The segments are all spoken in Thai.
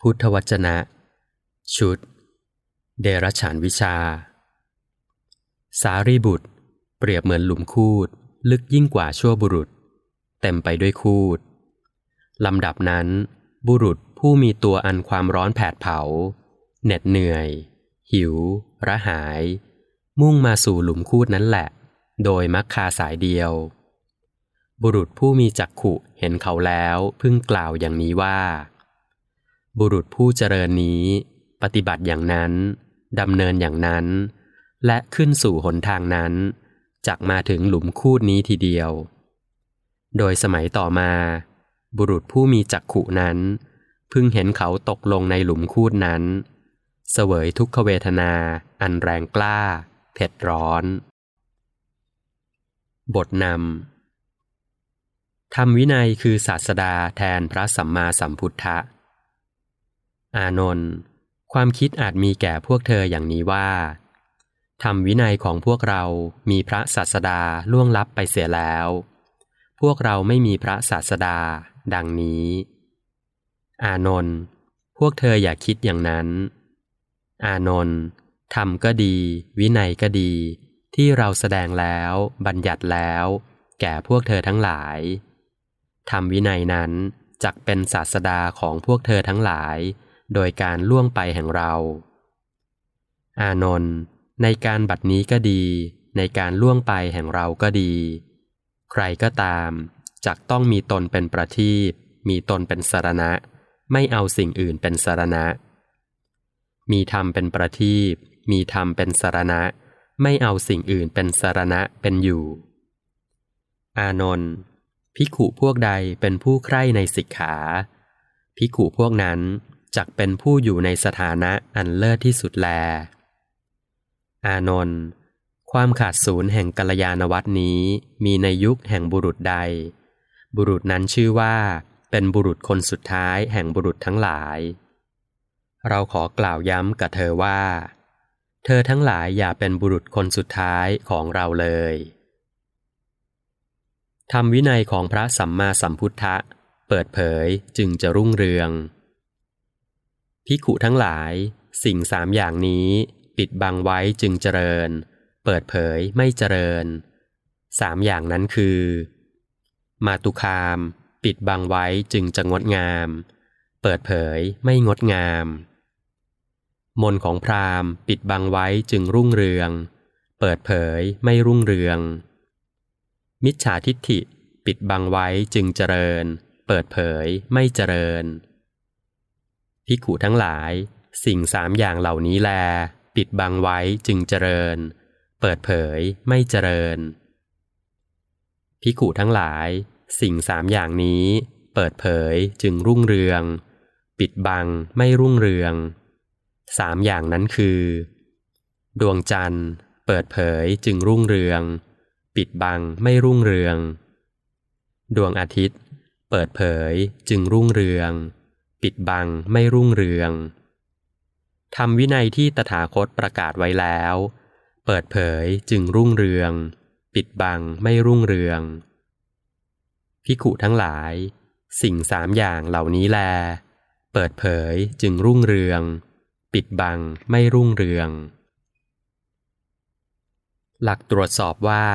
พุทธวจนะ ชุด เดรัจฉานวิชา สารีบุตร เปรียบเหมือนหลุมคูด ลึกยิ่งกว่าชั่วบุรุษ เต็มไปด้วยคูดลำดับนั้น บุรุษผู้มีตัวอันความร้อนแผดเผา เหน็ดเหนื่อย หิว ระหาย มุ่งมาสู่หลุมคูดนั้นแหละ โดยมักคาสายเดียว บุรุษผู้มีจักขุเห็นเขาแล้ว พึ่งกล่าวอย่างนี้ว่า บุรุษผู้เจริญนี้ ปฏิบัติอย่างนั้นดำเนินอย่างนั้น และขึ้นสู่หนทางนั้นจักมาถึงหลุมคูดนี้ทีเดียว โดยสมัยต่อมา บุรุษผู้มีจักขุนั้น พึ่งเห็นเขาตกลงในหลุมคูดนั้น เสวยทุกขเวทนา อันแรงกล้า เผ็ดร้อน บทนำธรรมวินัยคือศาสดาแทนพระสัมมาสัมพุทธะ อานนท์ความคิดอาจมีแก่พวกเธออย่างนี้ว่าธรรมวินัยของพวกเรามีพระศาสดาล่วงลับไปเสียแล้ว พวกเราไม่มีพระศาสดา ดังนี้ อานนท์พวกเธออย่าคิดอย่างนั้น อานนท์ธรรมก็ดี วินัยก็ดี ที่เราแสดงแล้ว บัญญัติแล้ว แก่พวกเธอทั้งหลายธรรมวินัยนั้นจักเป็นศาสดาของพวกเธอทั้งหลาย โดยการล่วงไปแห่งเรา อานนท์ในการบัดนี้ก็ดี ในการล่วงไปแห่งเราก็ดี ใครก็ตามจักต้องมีตนเป็นประทีปมีตนเป็นสารณะ ไม่เอาสิ่งอื่นเป็นสารณะ มีธรรมเป็นประทีปมีธรรมเป็นสารณะ ไม่เอาสิ่งอื่นเป็นสารณะเป็นอยู่ อานนท์ภิกขุพวกใดเป็นผู้ใคร่ในสิกขาภิกขุพวกนั้น จักเป็นผู้อยู่ในสถานะอันเลิศที่สุดแล อานนท์ความขาดศูนย์แห่งกัลยาณวัตนี้มีในยุคแห่งบุรุษใด บุรุษนั้นชื่อว่าเป็นบุรุษคนสุดท้ายแห่งบุรุษทั้งหลาย เราขอกล่าวย้ำกับเธอว่า เธอทั้งหลายอย่าเป็นบุรุษคนสุดท้ายของเราเลยธรรมวินัยของพระสัมมาสัมพุทธะ เปิดเผยจึงจะรุ่งเรือง พิขุทั้งหลาย สิ่งสามอย่างนี้ ปิดบังไว้จึงเจริญ เปิดเผยไม่เจริญสามอย่างนั้นคือ มาตุคาม ปิดบังไว้จึงจะงดงาม เปิดเผยไม่งดงาม มนของพราหมณ์ ปิดบังไว้จึงรุ่งเรือง เปิดเผยไม่รุ่งเรือง มิจฉาทิฏฐิ ปิดบังไว้จึงเจริญ เปิดเผยไม่เจริญ พิขุทั้งหลาย สิ่งสามอย่างเหล่านี้แล ปิดบังไว้จึงเจริญ เปิดเผยไม่เจริญพิขุทั้งหลาย สิ่งสามอย่างนี้ เปิดเผยจึงรุ่งเรือง ปิดบังไม่รุ่งเรืองสามอย่างนั้นคือ ดวงจันทร์ เปิดเผยจึงรุ่งเรือง ปิดบังไม่รุ่งเรือง ดวงอาทิตย์ เปิดเผยจึงรุ่งเรือง ปิดบังไม่รุ่งเรืองทำวินัยที่ตถาคตประกาศไว้แล้ว เปิดเผยจึงรุ่งเรือง ปิดบังไม่รุ่งเรือง พิขุทั้งหลาย สิ่งสามอย่างเหล่านี้แล เปิดเผยจึงรุ่งเรือง ปิดบังไม่รุ่งเรือง หลักตรวจสอบว่า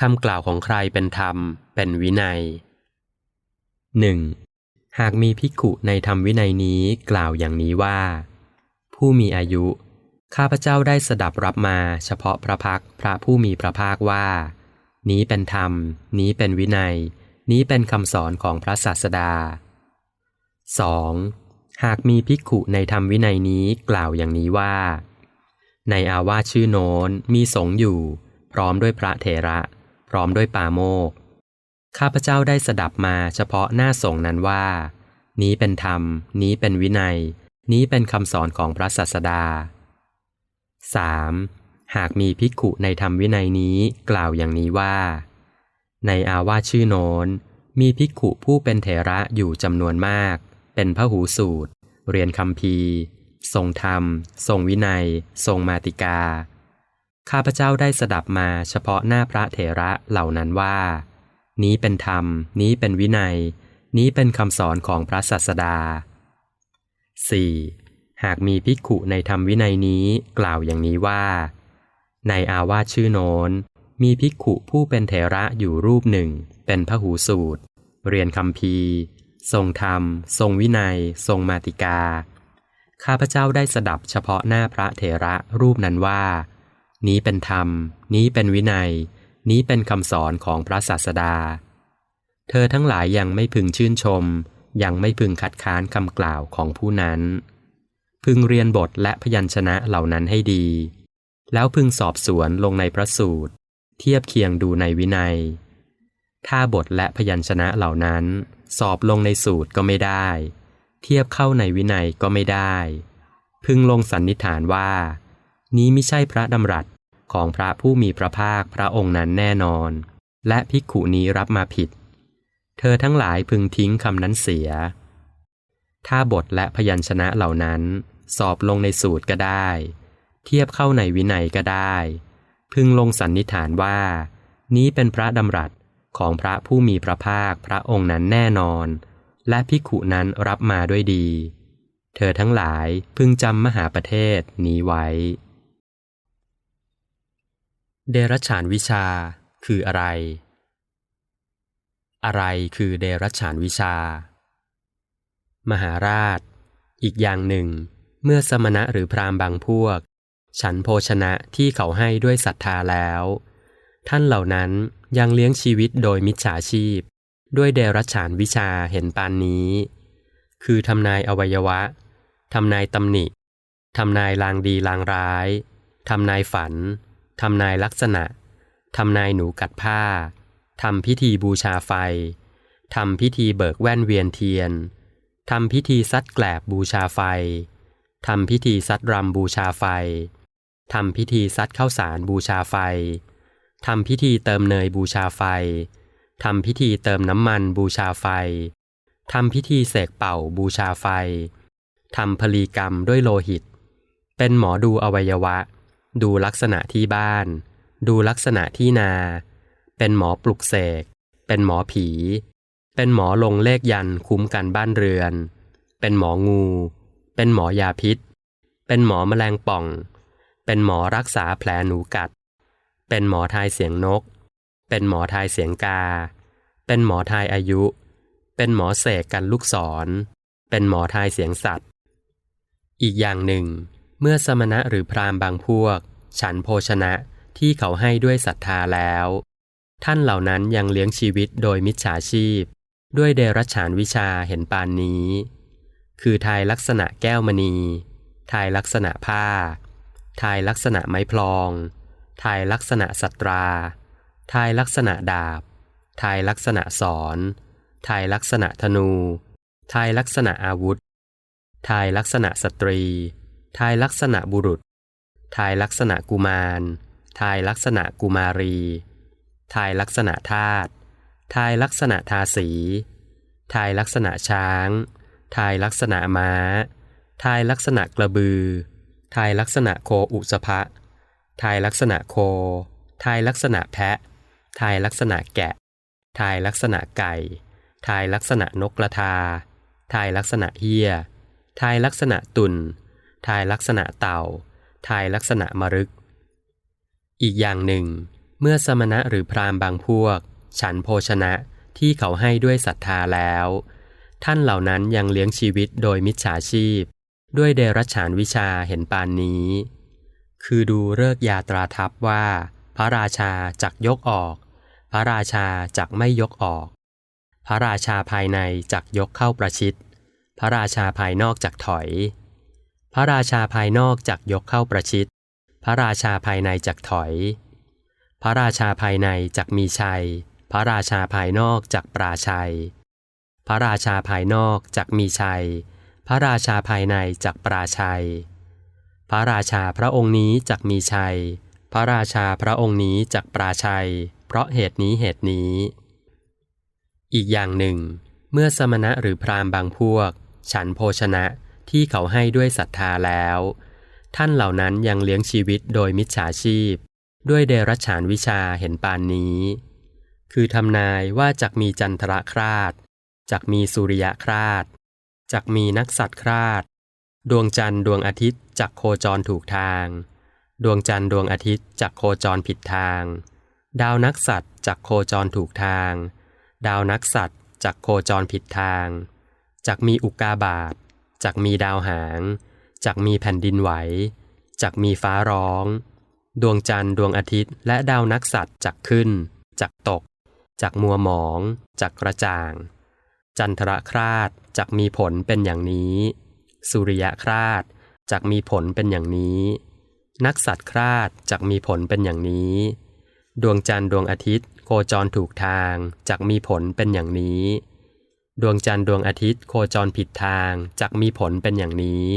คำกล่าวของใครเป็นธรรม เป็นวินัย 1. หากมีภิกขุในธรรมวินัยนี้กล่าวอย่างนี้ว่า ผู้มีอายุ ข้าพเจ้าได้สดับรับมาเฉพาะพระพักพระผู้มีพระภาคว่า นี้เป็นธรรม นี้เป็นวินัย นี้เป็นคำสอนของพระศาสดา 2. หากมีภิกขุในธรรมวินัยนี้กล่าวอย่างนี้ว่า ในอาวาชื่อโน้นมีสงอยู่ พร้อมด้วยพระเถระ พร้อมด้วยปาโมก ข้าพเจ้าได้สดับมาเฉพาะหน้าสงนั้นว่า นี้เป็นธรรม นี้เป็นวินัย นี้เป็นคำสอนของพระศาสดา 3. หากมีภิกขุในธรรมวินัยนี้กล่าวอย่างนี้ว่า ในอาวาชื่อโน้น มีภิกขุผู้เป็นเถระอยู่จำนวนมาก เป็นพระหูสูตร เรียนคำพีทรงธรรม ทรงวินัย ทรงมาติกา ข้าพเจ้าได้สดับมาเฉพาะหน้าพระเถระเหล่านั้นว่า นี้เป็นธรรม นี้เป็นวินัย นี้เป็นคำสอนของพระศาสดา 4. หากมีภิกขุในธรรมวินัยนี้กล่าวอย่างนี้ว่า ในอาวาสชื่อโน้น มีภิกขุผู้เป็นเถระอยู่รูปหนึ่ง เป็นพหูสูตร เรียนคำพีทรงธรรม ทรงวินัย ทรงมาติกา ข้าพเจ้าได้สดับเฉพาะหน้าพระเถระรูปนั้นว่า นี้เป็นธรรม นี้เป็นวินัย นี้เป็นคำสอนของพระศาสดา เธอทั้งหลายยังไม่พึงชื่นชม ยังไม่พึงคัดค้านคำกล่าวของผู้นั้น พึงเรียนบทและพยัญชนะเหล่านั้นให้ดี แล้วพึงสอบสวนลงในพระสูตร เทียบเคียงดูในวินัย ถ้าบทและพยัญชนะเหล่านั้น สอบลงในสูตรก็ไม่ได้ เทียบเข้าในวินัยก็ไม่ได้ พึงลงสันนิษฐานว่า นี้ไม่ใช่พระดำรัส ของพระผู้มีพระภาคพระองค์นั้นแน่นอน และภิกขุนี้รับมาผิด เธอทั้งหลายพึงทิ้งคำนั้นเสีย ถ้าบทและพยัญชนะเหล่านั้นสอบลงในสูตรก็ได้ เทียบเข้าในวินัยก็ได้ พึงลงสันนิษฐานว่า นี้เป็นพระดำรัสของพระผู้มีพระภาคพระองค์นั้นแน่นอน และภิกขุนั้นรับมาด้วยดี เธอทั้งหลายพึงจำมหาประเทศนี้ไว้ เดรัจฉานวิชาคืออะไร อะไรคือเดรัจฉานวิชา มหาราช อีกอย่างหนึ่ง เมื่อสมณะหรือพราหมณ์บางพวก ฉันโภชนะที่เขาให้ด้วยศรัทธาแล้ว ท่านเหล่านั้นยังเลี้ยงชีวิตโดยมิจฉาชีพ ด้วยเดรัจฉานวิชาเห็นปานนี้ คือทำนายอวัยวะทำนายตำหนิทำนายลางดีลางร้ายทำนายฝัน ทำนายลักษณะ ทำนายหนูกัดผ้า ทำพิธีบูชาไฟ ทำพิธีเบิกแว่นเวียนเทียน ทำพิธีซัดแกลบบูชาไฟ ทำพิธีซัดรำบูชาไฟ ทำพิธีซัดข้าวสารบูชาไฟ ทำพิธีเติมเนยบูชาไฟ ทำพิธีเติมน้ำมันบูชาไฟ ทำพิธีเสกเป่าบูชาไฟ ทำพลีกรรมด้วยโลหิต เป็นหมอดูอวัยวะ ดูลักษณะที่บ้าน ดูลักษณะที่นา เป็นหมอปลุกเสก เป็นหมอผี เป็นหมอลงเลขยันคุ้มกันบ้านเรือน เป็นหมองู เป็นหมอยาพิษ เป็นหมอมแมลงป่อง เป็นหมอรักษาแผลหนูกัด เป็นหมอทายเสียงนก เป็นหมอทายเสียงกา เป็นหมอทายอายุ เป็นหมอเสกกันลูกศร เป็นหมอทายเสียงสัตว์ อีกอย่างหนึ่ง เมื่อสมณะหรือพราหมณ์บางพวก ฉันโภชนะที่เขาให้ด้วยศรัทธาแล้ว ท่านเหล่านั้นยังเลี้ยงชีวิตโดยมิจฉาชีพ ด้วยเดรัจฉานวิชาเห็นปานนี้ คือทายลักษณะแก้วมณี ทายลักษณะผ้า ทายลักษณะไม้พลอง ทายลักษณะสัตรา ทายลักษณะดาบ ทายลักษณะสอนทายลักษณะธนู ทายลักษณะอาวุธ ทายลักษณะสตรี ทายลักษณะบุรุษ ทายลักษณะกุมาร ทายลักษณะกุมารี ทายลักษณะทาตุ ทายลักษณะทาสี ทายลักษณะช้าง ทายลักษณะม้า ทายลักษณะกระบือ ทายลักษณะโคอุสภะ ทายลักษณะโค ทายลักษณะแพะ ทายลักษณะแกะ ทายลักษณะไก่ ทายลักษณะนกกระทา ทายลักษณะเฮียทายลักษณะตุน ทายลักษณะเต่า ทายลักษณะมรึก อีกอย่างหนึ่ง เมื่อสมณะหรือพราหมณ์บางพวก ฉันโภชนะที่เขาให้ด้วยศรัทธาแล้ว ท่านเหล่านั้นยังเลี้ยงชีวิตโดยมิจฉาชีพ ด้วยเดรัจฉานวิชาเห็นปานนี้ คือดูเลิกยาตราทัพว่า พระราชาจักยกออก พระราชาจักไม่ยกออก พระราชาภายในจักยกเข้าประชิด พระราชาภายนอกจักถอย พระราชาภายนอกจักยกเข้าประชิด พระราชาภายในจักถอย พระราชาภายในจักมีชัย พระราชาภายนอกจักปราชัย พระราชาภายนอกจักมีชัย พระราชาภายในจักปราชัย พระราชาพระองค์นี้จักมีชัย พระราชาพระองค์นี้จักปราชัย เพราะเหตุนี้เหตุนี้ อีกอย่างหนึ่ง เมื่อสมณะหรือพราหมณ์บางพวก ฉันโภชนะ ที่เขาให้ด้วยศรัทธาแล้ว ท่านเหล่านั้นยังเลี้ยงชีวิตโดยมิจฉาชีพ ด้วยเดรัจฉานวิชาเห็นปานนี้ คือทำนายว่าจักมีจันทรคราดจักมีสุริยะคราดจักมีนักสัตว์คราดดวงจันทร์ดวงอาทิตย์จักโคจรถูกทาง ดวงจันทร์ดวงอาทิตย์จักโคจรผิดทาง ดาวนักสัตว์จักโคจรถูกทาง ดาวนักสัตว์จักโคจรผิดทางจักมีอุกกาบาต จักมีดาวหางจักมีแผ่นดินไหวจักมีฟ้าร้อง ดวงจันทร์ดวงอาทิตย์และดาวนักสัตว์จักขึ้นจักตกจักมัวหมองจักกระจ่าง จันทรคราดจักมีผลเป็นอย่างนี้ สุริยคราดจักมีผลเป็นอย่างนี้ นักสัตว์คราดจักมีผลเป็นอย่างนี้ ดวงจันทร์ดวงอาทิตย์โคจรถูกทางจักมีผลเป็นอย่างนี้ ดวงจันทร์ดวงอาทิตย์โคจรผิดทางจักมีผลเป็นอย่างนี้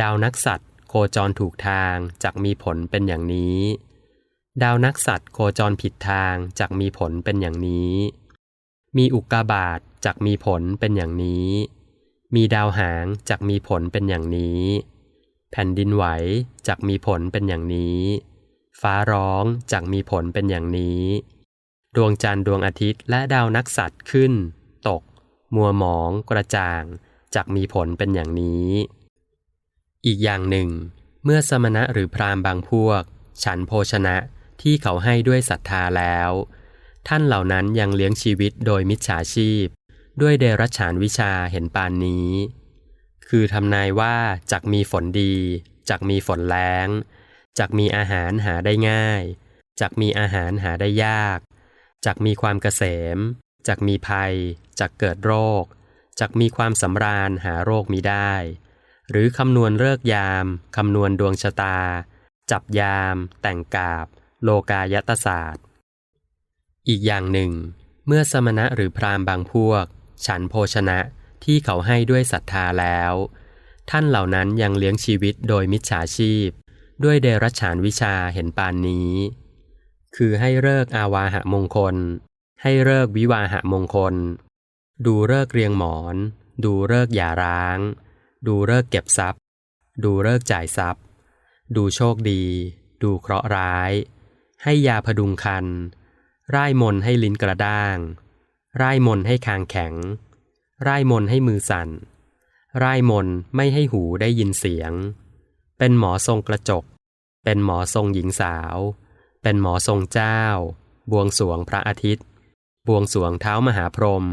ดาวนักสัตว์โคจรถูกทางจักมีผลเป็นอย่างนี้ ดาวนักสัตว์โคจรผิดทางจักมีผลเป็นอย่างนี้ มีอุกกาบาตจักมีผลเป็นอย่างนี้ มีดาวหางจักมีผลเป็นอย่างนี้ แผ่นดินไหวจักมีผลเป็นอย่างนี้ ฟ้าร้องจักมีผลเป็นอย่างนี้ ดวงจันทร์ดวงอาทิตย์และดาวนักสัตว์ขึ้น ตก มัวหมองกระจ่างจักมีผลเป็นอย่างนี้ อีกอย่างหนึ่ง เมื่อสมณะหรือพราหมณ์บางพวก ฉันโภชนะที่เขาให้ด้วยศรัทธาแล้ว ท่านเหล่านั้นยังเลี้ยงชีวิตโดยมิจฉาชีพ ด้วยเดรัจฉานวิชาเห็นปานนี้ คือทำนายว่าจักมีฝนดีจักมีฝนแล้งจักมีอาหารหาได้ง่ายจักมีอาหารหาได้ยากจักมีความเกษม จักมีภัย จักเกิดโรค จักมีความสำราญหาโรคมีได้ หรือคำนวณเลิกยามคำนวณดวงชะตา จับยาม แต่งกาบ โลกายตศาสตร์ อีกอย่างหนึ่ง เมื่อสมณะหรือพราหมณ์บางพวก ฉันโภชนะที่เขาให้ด้วยศรัทธาแล้ว ท่านเหล่านั้นยังเลี้ยงชีวิตโดยมิจฉาชีพ ด้วยเดรัจฉานวิชาเห็นปานนี้ คือให้เลิกอาวาหะมงคล ให้เลิกวิวาหะมงคล ดูเลิกเรียงหมอน ดูเลิกหย่าร้าง ดูเลิกเก็บทรัพย์ ดูเลิกจ่ายทรัพย์ ดูโชคดี ดูเคราะห์ร้าย ให้ยาพดุงคัน ร่ายมนให้ลิ้นกระด้าง ร่ายมนให้คางแข็ง ร่ายมนให้มือสั่น ร่ายมนไม่ให้หูได้ยินเสียง เป็นหมอทรงกระจก เป็นหมอทรงหญิงสาว เป็นหมอทรงเจ้า บวงสวงพระอาทิตย์ บวงสวงเท้ามหาพรหม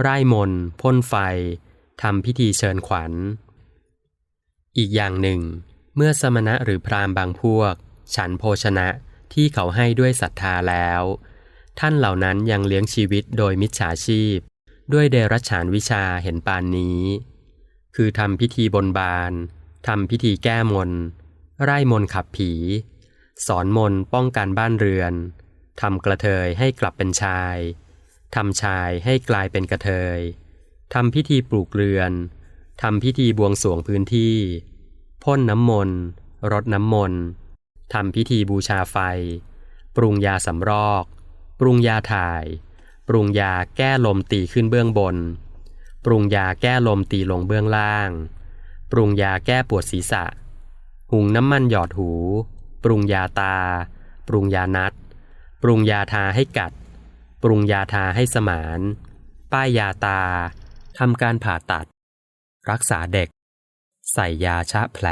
ไร่มนพ่นไฟทำพิธีเชิญขวัญ อีกอย่างหนึ่ง เมื่อสมณะหรือพราหมณ์บางพวก ฉันโภชนะที่เขาให้ด้วยศรัทธาแล้ว ท่านเหล่านั้นยังเลี้ยงชีวิตโดยมิจฉาชีพ ด้วยเดรัจฉานวิชาเห็นปานนี้ คือทำพิธีบนบานทำพิธีแก้มน ไร่มนขับผี สอนมนป้องกันบ้านเรือนทำกระเทยให้กลับเป็นชาย ทำชายให้กลายเป็นกระเทยทำพิธีปลูกเรือนทำพิธีบวงสรวงพื้นที่พ่นน้ำมนต์รดน้ำมนต์ทำพิธีบูชาไฟ ปรุงยาสำรอก ปรุงยาถ่าย ปรุงยาแก้ลมตีขึ้นเบื้องบน ปรุงยาแก้ลมตีลงเบื้องล่าง ปรุงยาแก้ปวดศีรษะ หุงน้ำมันหยอดหู ปรุงยาตา ปรุงยานัด ปรุงยาทาให้กัด ปรุงยาทาให้สมาน ป้ายยาตาทำการผ่าตัด รักษาเด็ก ใส่ยาชะแผล